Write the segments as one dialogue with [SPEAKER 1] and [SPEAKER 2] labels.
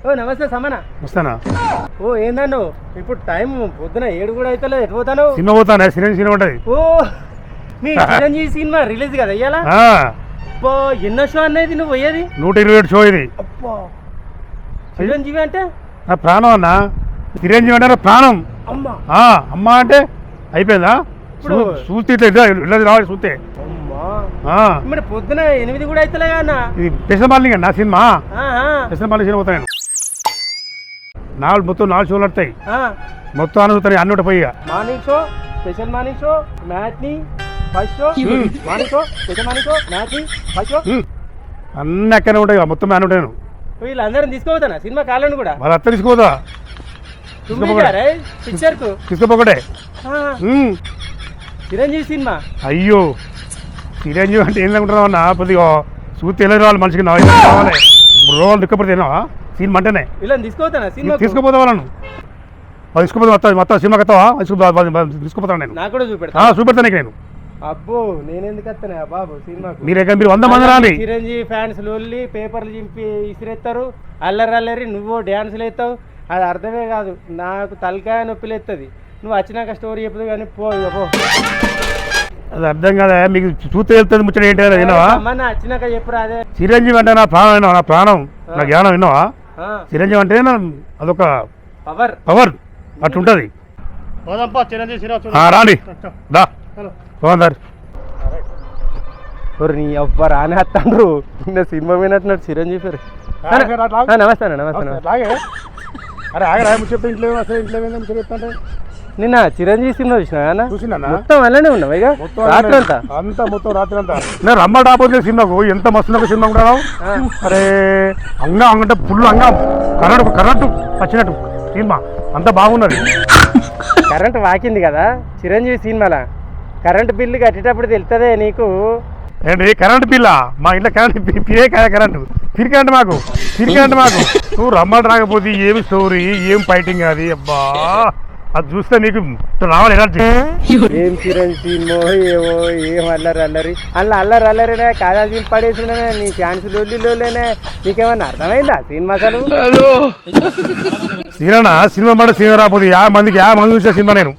[SPEAKER 1] ఓ నమస్తే సమన.
[SPEAKER 2] వస్తానా?
[SPEAKER 1] ఓ ఏందన్ను? ఇప్పుడు టైం పొద్దున ఏడు కూడా అయితే ఎటు పోతాను
[SPEAKER 2] సినిమా పోతానే? సినిమా సినిమా ఉంటుంది.
[SPEAKER 1] ఓ మీ చిరంజీవి సినిమా రిలీజ్ కదా ఇయ్యాలా?
[SPEAKER 2] ఆ,
[SPEAKER 1] అబ్బో ఎన్నో షో అనేది నువ్వు పోయేది?
[SPEAKER 2] నూట ఇరవై ఏడు షో ఇది.
[SPEAKER 1] అబ్బా. చిరంజీవి అంటే?
[SPEAKER 2] నా ప్రాణం అన్న. చిరంజీవి అంటే నా ప్రాణం.
[SPEAKER 1] అమ్మా.
[SPEAKER 2] అమ్మ అంటే అయిపోయిందా? చూస్తే ఇట్లా రావాలి చూస్తే.
[SPEAKER 1] మరి పొద్దున ఎనిమిది కూడా అవుతలే అన్న?
[SPEAKER 2] ఇది సినిమా? సినిమా పోతాను నాలుగు మొత్తం నాలుగు షోలు వస్తాయి మొత్తం అనుకుతాయి అన్ని ఒకటి పోయి.
[SPEAKER 1] Morning show special morning show matinee first show morning show special morning show matinee first show.
[SPEAKER 2] అన్ని ఉంటాయి మొత్తం అన్ని ఉంటాను
[SPEAKER 1] వీళ్ళందరం తీసుకోవద్దానా సినిమా కాలను కూడా?
[SPEAKER 2] వాళ్ళ అత్త
[SPEAKER 1] ఆ,
[SPEAKER 2] ఉమ్.
[SPEAKER 1] చిరంజీవి సినిమా?
[SPEAKER 2] అయ్యో. చిరంజీవి అంటే ఏం అనుకుంటున్నావు అన్న? కొద్దిగా చూస్తే ఎలా రావాలి మనిషికి నా కావాలి. రోజులు దిక్కపడితే సినిమా అంటేనే
[SPEAKER 1] వీళ్ళని తీసుకోవద్దానా సినిమా
[SPEAKER 2] తీసుకుపోతా వాళ్ళను వాళ్ళు తీసుకుపోతే మొత్తం మొత్తం సినిమాకి వస్తావా? తీసుకుపోతాను నేను.
[SPEAKER 1] నాకు కూడా చూపెడతా.
[SPEAKER 2] చూపెడతాను నీకు నేను.
[SPEAKER 1] అబ్బో నేనెందుకు వస్తానా బాబు సినిమాకు?
[SPEAKER 2] మీరు మీరు వంద మంది రాండి.
[SPEAKER 1] చిరంజీవి ఫ్యాన్స్ లొల్లి పేపర్లు చింపి ఇసిరేస్తారు అల్లరి అల్లరి నువ్వు డ్యాన్సులు ఎత్తావు అది అర్థమే కాదు. నాకు తలకాయ నొప్పిలు ఎత్తది. నువ్వు వచ్చినాక స్టోరీ చెప్పదు కానీ పో ఇక పో.
[SPEAKER 2] అది అర్థం కదా? మీకు చూస్తే వెళ్తుంది ముచ్చట ఏంటి అని విన్నావా?
[SPEAKER 1] వచ్చినాక చెప్పురా అదే
[SPEAKER 2] చిరంజీవి అంటే నా ప్రాణం విన్నావా నా ప్రాణం నా జ్ఞానం విన్నావా? చిరంజీవి అంటే అదొక
[SPEAKER 1] పవర్
[SPEAKER 2] పవర్ అట్లుంటుంది. ఆ, రాండి. దా. బాగుందారు
[SPEAKER 1] ఒరు నీ అబ్బా రాని వస్తాండ్రు నిన్న సినిమా వినట్టున్నాడు చిరంజీవి ఆ, నమస్తే నమస్తే నమస్తే
[SPEAKER 2] అరే ఆగరా ముచ్చట ఇంట్లో అసలు ఇంట్లో చెప్తాంటే
[SPEAKER 1] నిన్న చిరంజీవి సినిమా చూసినా
[SPEAKER 2] చూసినా
[SPEAKER 1] మొత్తం అలానే ఉన్నావు ఇక? రాత్రి అంతా?
[SPEAKER 2] అంతా మొత్తం రాత్రి అంతా. నేను రమ్మ డాపోతే సినిమాకు ఎంత మస్తు సినిమా కూడా అరే అంగా అంగంటే ఫుల్ అంగా కరెంట్ కరెంటు వచ్చినట్టు సినిమా అంత బాగున్నది.
[SPEAKER 1] కరెంట్ వాకింది కదా చిరంజీవి సినిమాలా? కరెంట్ బిల్లు కట్టేటప్పుడు తెలుస్తుందే నీకు?
[SPEAKER 2] ఏంటి కరెంట్ బిల్ల? మా ఇంట్లో కరెంట్ పిరే కదా కరెంటు? పిరికరెంట్ మాకు పిరికరెంట్ మాకు. నువ్వు రమ్మని రాకపోతే ఏమి స్టోరీ ఏం ఫైటింగ్ అది? అబ్బా. అది చూస్తే నీకు రావాలి ఎనర్జీ
[SPEAKER 1] ఏం చిరంజీవి సినిమా ఏవో ఏం అల్లరి అల్లరి? అల్ల అల్లరి అల్లరినే కాదా పడేసినే నీ ఛాన్స్ లొల్లేనే. నీకేమన్నా అర్థమైందా సినిమా అసలు?
[SPEAKER 2] సినిమా సినిమా మాట సినిమా రాకపోతే యా మందికి యా మంది చూసే సినిమా నేను.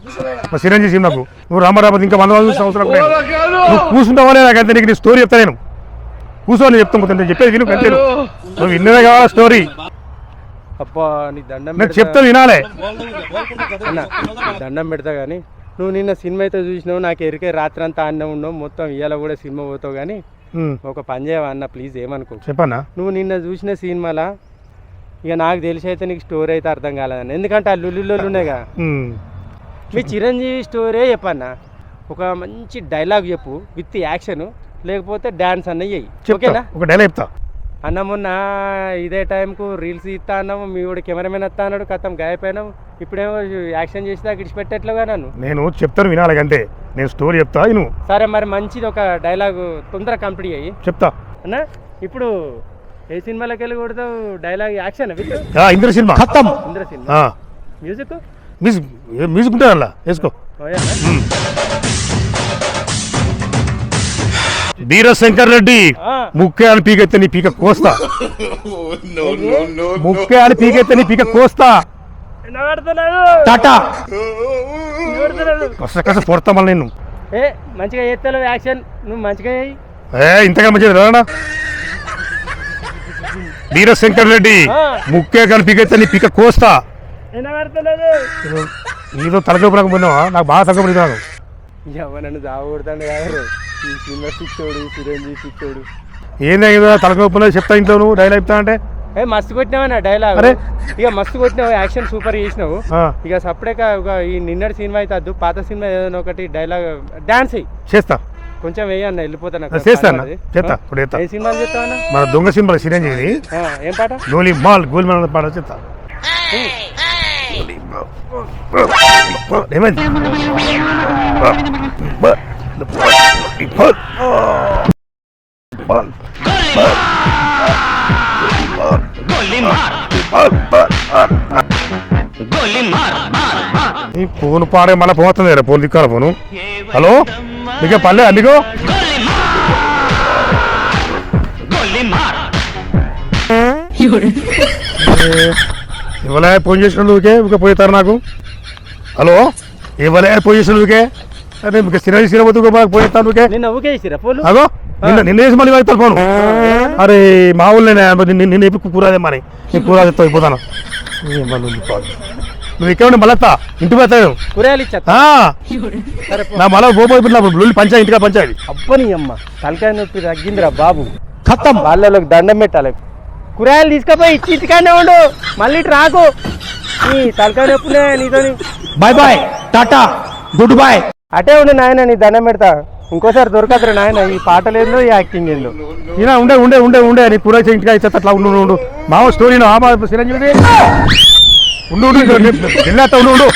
[SPEAKER 2] మా చిరంజీవి సినిమాకు. నువ్వు రాకపోతే ఇంకా వంద మంది చూసే అవసరం. నువ్వు కూర్చుంటావా అంతే నీకు నీ స్టోరీ చెప్తా నేను. కూర్చొని చెప్తాను నేను చెప్పేది విను అంతే నువ్వు. విన్నదే కావాలా స్టోరీ
[SPEAKER 1] అబ్బా నీ దండం
[SPEAKER 2] నేను. చెప్తా వినాలే.
[SPEAKER 1] అన్న దండం పెడతా కానీ నువ్వు నిన్న సినిమా అయితే చూసినావు నాకు ఎరికే రాత్రి అంతా అన్నం ఉన్నావు మొత్తం ఇవాళ కూడా సినిమా పోతావు కానీ ఒక పని చేయవా అన్న ప్లీజ్ ఏమనుకో.
[SPEAKER 2] చెప్పన్నా
[SPEAKER 1] నువ్వు నిన్న చూసిన సినిమాలా? ఇక నాకు తెలిసి అయితే నీకు స్టోరీ అయితే అర్థం కాలేదని ఎందుకంటే ఆ లుల్లిలో ఉన్నాయిగా మీ చిరంజీవి స్టోరీ చెప్పన్న? ఒక మంచి డైలాగ్ చెప్పు విత్ యాక్షన్ లేకపోతే డాన్స్ అన్న చెయ్యి.
[SPEAKER 2] చెప్తా.
[SPEAKER 1] ఓకేనా?
[SPEAKER 2] ఒక డైలాగ్ చెప్తా.
[SPEAKER 1] అన్న మొన్న ఇదే టైంకు రీల్స్ ఇస్తా అన్నాము. మీ కూడా కెమెరామెన్ వస్తా అన్నాడు కథం గాయపోయినావు ఇప్పుడేమో యాక్షన్ చేసి ఇడిచిపెట్టట్లుగా నన్ను.
[SPEAKER 2] నేను చెప్తాను వినాలి అంతే నేను స్టోరీ చెప్తా విను.
[SPEAKER 1] సరే మరి మంచిది ఒక డైలాగ్ తొందరగా కంప్లీట్ అయ్యి
[SPEAKER 2] చెప్తా.
[SPEAKER 1] అన్న ఇప్పుడు ఏ సినిమాలోకి వెళ్ళి కొడతావు? Dialogue action
[SPEAKER 2] Indra cinema.
[SPEAKER 1] Indra cinema. Music?
[SPEAKER 2] Music music ఉంటుంది అలా వేసుకో వీరశంకర్ రెడ్డి ముక్కే అని పీకెత్తే నీ పీక కోస్తా. ముక్కే అని పీకెత్తే నీ పీక కోస్తా. టాటా. కష్ట కష్ట పొడతా మళ్ళీ నేను
[SPEAKER 1] ఏ మంచిగా చేస్తావు యాక్షన్ నువ్వు మంచిగా చేయి.
[SPEAKER 2] ఏ ఇంతగా మంచిది రానా వీరశంకర్ రెడ్డి. ముక్కే కానీ పీకెత్తే నీ పీక కోస్తా. నీతో పోయినావా? నాకు బాగా నాకు
[SPEAKER 1] నన్ను కాదు.
[SPEAKER 2] ఏందో తలకప్పుడు చెప్తా ఇంట్లో నువ్వు డైలాగ్ చెప్తా అంటే
[SPEAKER 1] ఏ మస్తు కొట్టినావా డైలాగ్
[SPEAKER 2] అరే.
[SPEAKER 1] ఇక మస్తు కొట్టినావు యాక్షన్ సూపర్ చేసినావు ఇక సపరేట్గా ఒక ఈ నిన్నటి సినిమా అయితే వద్దు పాత సినిమా ఏదైనా ఒకటి డైలాగ్ డాన్స్ అయ్యి
[SPEAKER 2] చేస్తా
[SPEAKER 1] కొంచెం వేయన్న వెళ్ళిపోతాను అక్కడ.
[SPEAKER 2] చేస్తా. ఇప్పుడు చేస్తా
[SPEAKER 1] ఏ సినిమా చెప్తావన్నా
[SPEAKER 2] మన దొంగ సినిమా చిరంజీవి
[SPEAKER 1] ఏం పాట
[SPEAKER 2] గోలీ మాల్ గోలీ మాల్ పాట చెప్తా ఏమైంది ఈ ఫోన్ పాడే మళ్ళీ పోతుంది రా ఫోన్ దిక్కాల ఫోను. హలో? మీకే పల్లె మీకు ఇవ్వలే ఫోన్ చేసిన ఊకే ఊకే పోతారు నాకు. హలో? ఇవ్వలే ఫోన్ చేసిన ఊకే మీకు సినిమా సినిమా పోతూ పోతాను ఊకే
[SPEAKER 1] నిన్న ఊకేసిరా ఫోన్
[SPEAKER 2] అగో నిన్న నిన్న వేసి మళ్ళీ అవుతాను ఫోను. అరే మా ఊళ్ళో నిన్న నిన్న ఎప్పుడు కూర అదే మరి నేను కూర చెప్తా అయిపోతాను ఏం మళ్ళీ ఉంది కాదు. నువ్వు ఇక్కడ ఉండి మళ్ళీ ఇంటికి పోతాను
[SPEAKER 1] కూరగాయలు ఇచ్చా?
[SPEAKER 2] ఆ,
[SPEAKER 1] సరే పో.
[SPEAKER 2] నా మళ్ళీ పోపోయి లొల్లి పంచాయి ఇంటిగా పంచాయి.
[SPEAKER 1] అబ్బని అమ్మ తలకాయ నొప్పి తగ్గిందిరా బాబు. ఖతం వాళ్ళకి దండం పెట్టాలి. కూరగాయలు తీసుకుపోయి ఇచ్చి ఉండు. మళ్ళీ ఇటు రాకు. తలకాయ నొప్పులే నీతోని.
[SPEAKER 3] Bye bye tata goodbye.
[SPEAKER 1] అటే ఉండు నాయన నీ దండం పెడతా ఇంకోసారి దొరకదురా నాయన ఈ పాట లేదు ఈ యాక్టింగ్ ఏందో
[SPEAKER 2] ఇలా ఉండే ఉండే ఉండే ఉండే నీ కూర చేయి ఇంటికి అయితే అట్లా ఉండు ఉండు, ఉండు మావ స్టోరీ మా చిరంజీవి ఉండు ఉండు వెళ్ళేస్తా ఉండు ఉండు